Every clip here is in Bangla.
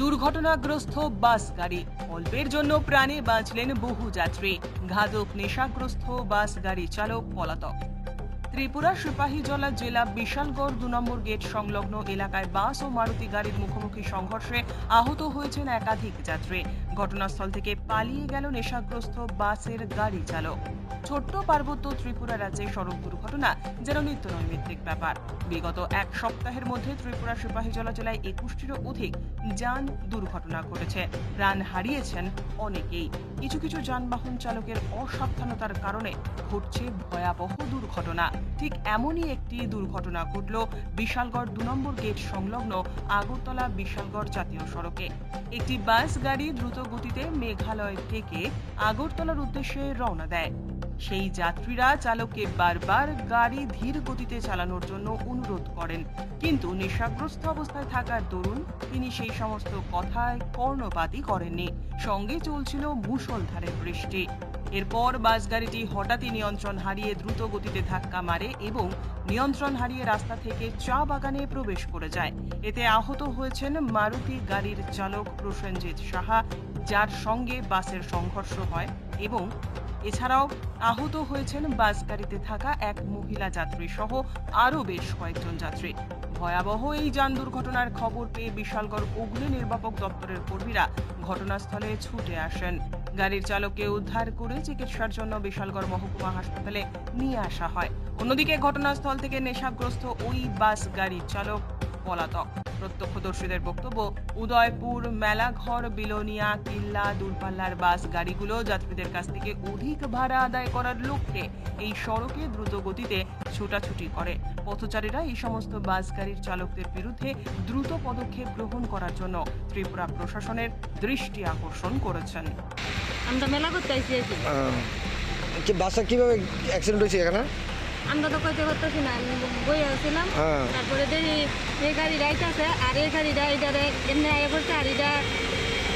দুর্ঘটনাগ্রস্ত বাস গাড়ি। অল্পের জন্য প্রাণে বাঁচলেন বহু যাত্রী। ঘাতক, নেশাগ্রস্ত বাস গাড়ি চালক, পলাতক। ত্রিপুরা সিপাহীজলা জেলা বিশালগড় দু নম্বর গেট সংলগ্ন এলাকায় বাস ও মারুতি গাড়ির মুখোমুখি সংঘর্ষে আহত হয়েছেন একাধিক যাত্রী। ঘটনাস্থল থেকে পালিয়ে গেল নেশাগ্রস্ত বাসের গাড়ি চালক। ছোট্ট পার্বত্য ত্রিপুরা রাজ্যে সড়ক দুর্ঘটনা যেন নিত্য নৈমিত্তিক ব্যাপার। বিগত এক সপ্তাহের মধ্যে ত্রিপুরা সিপাহীজলা জেলায় একুশটিরও অধিক যান দুর্ঘটনা ঘটেছে। প্রাণ হারিয়েছেন অনেকেই। কিছু কিছু যানবাহন চালকের অসাবধানতার কারণে ঘটছে ভয়াবহ দুর্ঘটনা। ঠিক এমনই একটি দুর্ঘটনা ঘটল বিশালগড় দু নম্বর গেট সংলগ্ন আগরতলা বিশালগড় জাতীয় সড়কে। একটি বাস গাড়ি দ্রুত গতিতে মেঘালয় থেকে আগরতলার উদ্দেশ্যে রওনা দেয়। সেই যাত্রীরা চালককে বারবার গাড়ি ধীর গতিতে চালানোর জন্য অনুরোধ করেন। কিন্তু নেশাগ্রস্ত অবস্থায় থাকার দরুন তিনি সেই সমস্ত কথায় কর্ণপাতই করেননি। সঙ্গে চলছিল মুষলধারে বৃষ্টি। এরপর বাস গাড়িটি হঠাৎই নিয়ন্ত্রণ হারিয়ে দ্রুত গতিতে ধাক্কা মারে এবং নিয়ন্ত্রণ হারিয়ে রাস্তা থেকে চা বাগানে প্রবেশ করে যায়। এতে আহত হয়েছেন মারুতি গাড়ির চালক প্রসেনজিৎ সাহা যার সঙ্গে বাসের সংঘর্ষ হয় এবং এছাড়াও আহত হয়েছেন বাস গাড়িতে থাকা এক মহিলা যাত্রী সহ আরও বেশ কয়েকজন যাত্রী। ভয়াবহ এই যান দুর্ঘটনার খবর পেয়ে বিশালগড় অগ্নি নির্বাপক দপ্তরের কর্মীরা ঘটনাস্থলে ছুটে আসেন। গাড়ির চালককে উদ্ধার করে চিকিৎসার জন্য বিশালগড় মহকুমা হাসপাতালে নিয়ে আসা হয়। অন্যদিকে ঘটনাস্থল থেকে নেশাগ্রস্ত ওই বাস গাড়ির চালক পলাতক। প্রত্যক্ষদর্শীদের বক্তব্য উদয়পুর মেলাঘর বিলোনিয়া কিল্লা দূরপাল্লার বাস গাড়িগুলো যাত্রীদের কাছ থেকে অধিক ভাড়া আদায় করার লক্ষ্যে এই সড়কে দ্রুত গতিতে ছোটাছুটি করে। পথচারীরা এই সমস্ত বাস গাড়ির চালকদের বিরুদ্ধে দ্রুত পদক্ষেপ গ্রহণ করার জন্য ত্রিপুরা প্রশাসনের দৃষ্টি আকর্ষণ করেছেন। আমরা মেলা করতে বাসটা কীভাবে অ্যাক্সিডেন্ট হয়েছে এখানে? আমরা তো কইতে না আমি বই আসছিলাম হ্যাঁ। তারপরে দেখি এই গাড়ি রাইতেছে আর এই গাড়িটা এইটারে এমনি আগে করছে আর এটা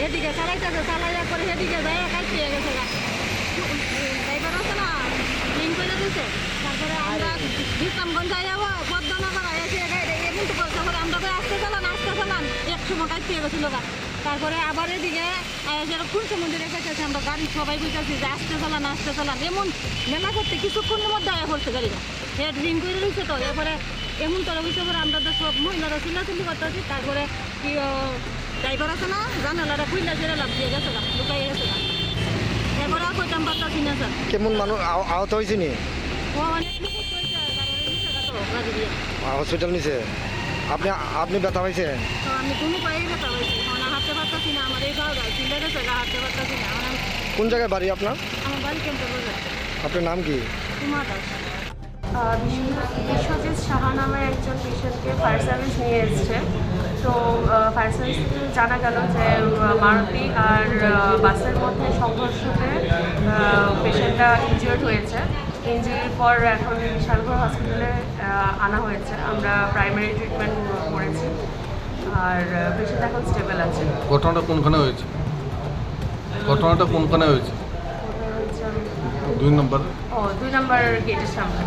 এদিকে চালাইতেছে চালাইয়া করে সেদিকে যায় কাটিয়ে গেছে ড্রাইভার আছে না লিঙ্ক করে দিছে। তারপরে আমরা বিশ্রামগঞ্জ যাই যাব বদনা করা এসে গাড়ি এমন তো করছে আমরা আসতে চালান আসতে চালান এক সময় কাটিয়ে গেছিল গা। তারপরে আবার এদিকে যেন কোন সমুদ্রে কেটেছে আমরা গাড়ি সবাই বুঝতেছি যে আসতে চালান আসতে চালান। এমন মেলা করতে কিছুক্ষণের মধ্যে আয়া পড়ছে গাড়িটা হে ড্রিঙ্ক করে রয়েছে তো এরপরে এমন তোরা বুঝতে পারে আমরা তো সব মহিলারা চিল্লাচিল্লি করতেছি। তারপরে কি ড্রাইভার আছে না? জানালাটা খুললে লাভ দিয়ে গেছে গা লুকাই গেছে গা। এরপরে আর কইতাম পারতাছি না স্যার। কেমন মানুষ আহত হয়েছে নি? ও অনেক হসপিটাল নিছে আপনি আপনি ব্যথা পাইছে তো আমি কোনো পাই ব্যথা পাইছি এখন না আমার এই গাও গায়ে চিল্লে গেছে এখন কোন জায়গায় বাড়ি আপনার? আমার বাড়ি কেমতে বলে আপনার নাম কি? তোমার দাও বিশ্বজিৎ সাহা নামে একজন পেশেন্টকে ফায়ার সার্ভিস নিয়ে এসছে। তো ফায়ার সার্ভিস জানা গেল যে মারুতি আর বাসের মধ্যে সংঘর্ষতে পেশেন্টটা ইনজিওর্ড হয়েছে। ইনজুরির পর এখন বিশালগড় হসপিটালে আনা হয়েছে। আমরা প্রাইমারি ট্রিটমেন্ট করেছি। আর পেশেন্ট এখন স্টেবল আছে। ঘটনাটা কোনখানে হয়েছে? ঘটনাটা কোনখানে হয়েছে? দুই নম্বর। ও দুই নম্বর গেটের সামনে।